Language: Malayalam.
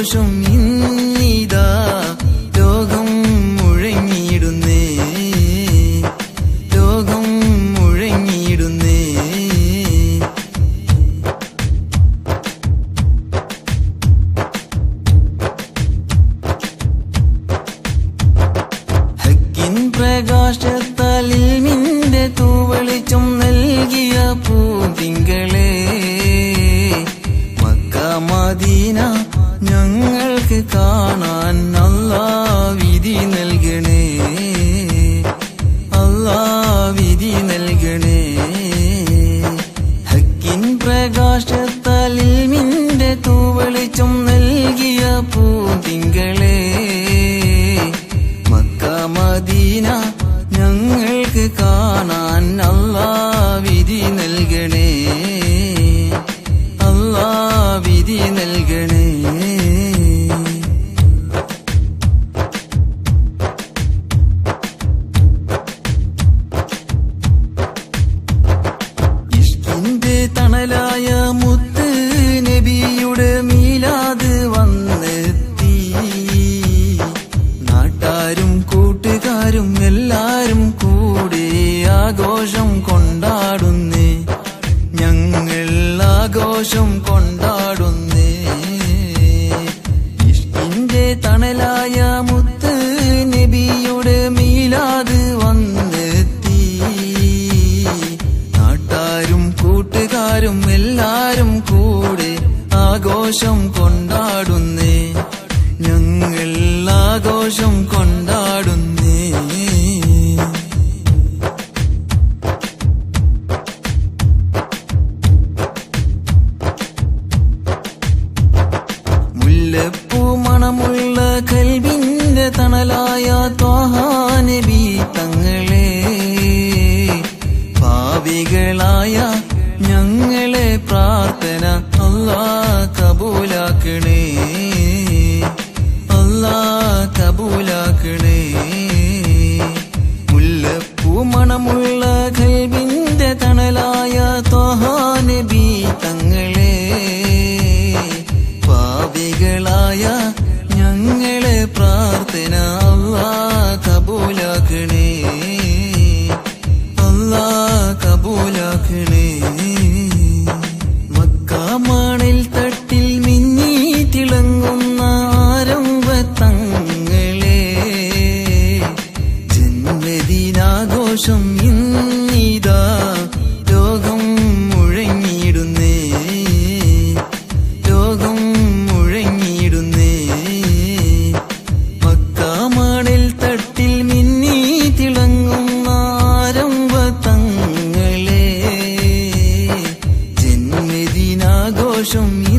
സന്തോഷം ഇന്നിതാ ലോകം മുഴങ്ങിയിടുന്നേ. ലോകം മുഴങ്ങിയിടുന്നേ. ഹക്കിൻ പ്രകാശ കാണാൻ നല്ല വിധി നൽകണേ കൂട്ടുകാരും എല്ലാരും കൂടെ ആഘോഷം കൊണ്ടാടുന്നേ. ഞങ്ങൾ ആഘോഷം കൊണ്ടാടുന്നേ. ഇഷ്ടിന്റെ തണലായ മുത്ത് നബിയുടെ മീലാത് വന്നെത്തി. നാട്ടാരും കൂട്ടുകാരും എല്ലാരും കൂടെ ആഘോഷം കൊണ്ടാടുന്നേ. ഞങ്ങൾ ആഘോഷം കൊണ്ടാടുന്നേ മുല്ലപ്പൂ മണമുള്ള കൽവിന്റെ തണലായ ത്വാഹാനബി തങ്ങളെ. 生命。